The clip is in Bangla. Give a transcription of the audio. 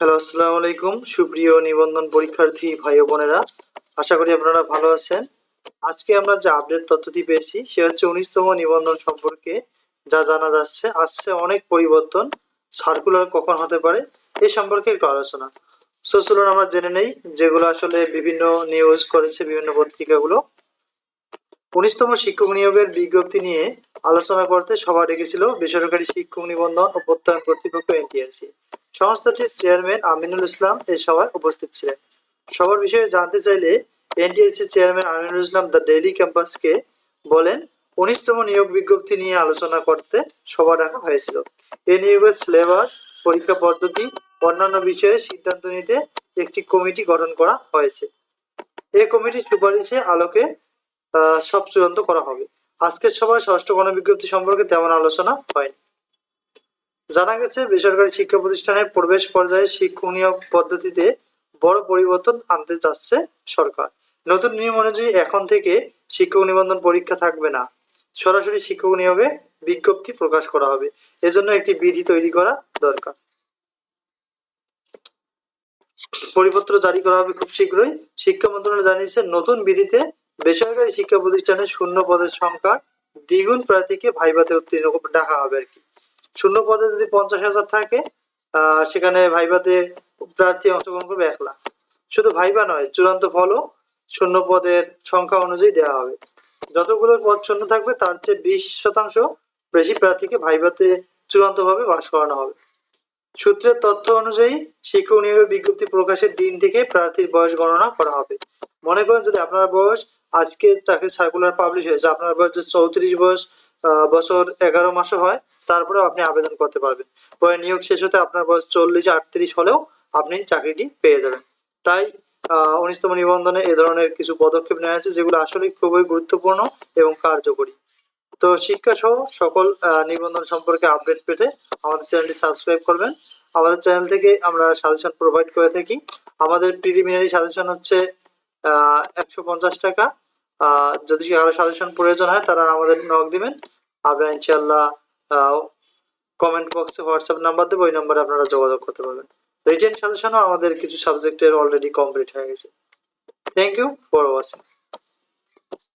হ্যালো, আসসালামু আলাইকুম। সুপ্রিয় নিবন্ধন পরীক্ষার্থী ভাই বোনেরা, আশা করি আপনারা ভালো আছেন। আজকে আমরা যে আপডেট তথ্যটি পেয়েছি, সে হচ্ছে উনিশতম নিবন্ধন সম্পর্কে যা জানা যাচ্ছে। আসছে অনেক পরিবর্তন সার্কুলার কখন হতে পারে, এ সম্পর্কে একটু আলোচনা। সো চলুন আমরা জেনে নেই যেগুলো আসলে বিভিন্ন নিউজ করেছে বিভিন্ন পত্রিকাগুলো। উনিশতম শিক্ষক নিয়োগের বিজ্ঞপ্তি নিয়ে আলোচনা করতে সভা ডেকেছিল বেসরকারি শিক্ষক নিবন্ধন ও প্রত্যয়ন কর্তৃপক্ষ এনটিএসি সংস্থাটির চেয়ারম্যান আমিনুল ইসলাম এই সভায় উপস্থিত ছিলেন। সবার বিষয়ে জানতে চাইলে NTSC chairman Aminul Islam the daily ক্যাম্পাসকে বলেন, উনিশতম নিয়োগ বিজ্ঞপ্তি নিয়ে আলোচনা করতে সভা ডাকা হয়েছিল। এ নিয়োগের সিলেবাস, পরীক্ষা পদ্ধতি, অন্যান্য বিষয়ে সিদ্ধান্ত নিতে একটি কমিটি গঠন করা হয়েছে। এই কমিটির সুপারিশে আলোকে সব চূড়ান্ত করা হবে। আজকের সভায় ষষ্ঠ গণবিজ্ঞপ্তি সম্পর্কে তেমন আলোচনা হয়নি। জানা গেছে, বেসরকারি শিক্ষা প্রতিষ্ঠানের প্রবেশ পর্যায়ে শিক্ষক নিয়োগ পদ্ধতিতে বড় পরিবর্তন আনতে চাচ্ছে সরকার। নতুন নিয়ম অনুযায়ী এখন থেকে শিক্ষক নিবন্ধন পরীক্ষা থাকবে না। সরাসরি শিক্ষক নিয়োগে বিজ্ঞপ্তি প্রকাশ করা হবে। এজন্য একটি বিধি তৈরি করা দরকার। পরিপত্র জারি করা হবে খুব শীঘ্রই। শিক্ষা মন্ত্রণালয় জানিয়েছে, নতুন বিধিতে বেসরকারি শিক্ষা প্রতিষ্ঠানে শূন্য পদের সংখ্যা দ্বিগুণ প্রার্থীকে ভাইভাতে উত্তীর্ণ ডাকা হবে আর কি। শূন্য পদে যদি পঞ্চাশ হাজার থাকে সেখানে ভাইভাতে প্রার্থী অংশগ্রহণ করবে এক লাখ। শুধু ভাইবা নয়, চূড়ান্ত ফলও শূন্য পদের সংখ্যা অনুযায়ী দেওয়া হবে। যতগুলো পদ শূন্য থাকবে, তার চেয়ে বিশ শতাংশ বেশি প্রার্থীকে ভাইভাতে চূড়ান্তভাবে বাস করানো হবে। সূত্রের তথ্য অনুযায়ী, শিক্ষক নিয়োগের বিজ্ঞপ্তি প্রকাশের দিন থেকে প্রার্থীর বয়স গণনা করা হবে। মনে করেন যদি আপনার বয়স আজকে চাকরির সার্কুলার পাবলিশ হয়েছে, আপনার বয়স চৌত্রিশ বয়স বছর এগারো মাসও হয় তারপরেও আপনি আবেদন করতে পারবেন। পরে নিয়োগ শেষ হতে আপনার বয়স চল্লিশ, আটত্রিশ হলেও আপনি চাকরিটি পেয়ে যাবেন। তাই উনিশতম নিবন্ধনে এ ধরনের কিছু পদক্ষেপ নেওয়া হয়েছে যেগুলো আসলে খুবই গুরুত্বপূর্ণ এবং কার্যকরী। তো শিক্ষা সহ সকল নিবন্ধন সম্পর্কে আপডেট পেতে আমাদের চ্যানেলটি সাবস্ক্রাইব করবেন। আমাদের চ্যানেল থেকে আমরা সাজেশন প্রোভাইড করে থাকি। আমাদের প্রিলিমিনারি সাজেশন হচ্ছে একশো পঞ্চাশ টাকা। যদি কারও সাজেশন প্রয়োজন হয় তারা আমাদের নক দিবেন। আমরা ইনশাল্লাহ কমেন্ট বক্সে হোয়াটসঅ্যাপ নাম্বার দেবো, ওই নাম্বারে আপনারা যোগাযোগ করতে পারবেন। রিটেন সাজেশনও আমাদের কিছু সাবজেক্টের অলরেডি কমপ্লিট হয়ে গেছে। Thank you for watching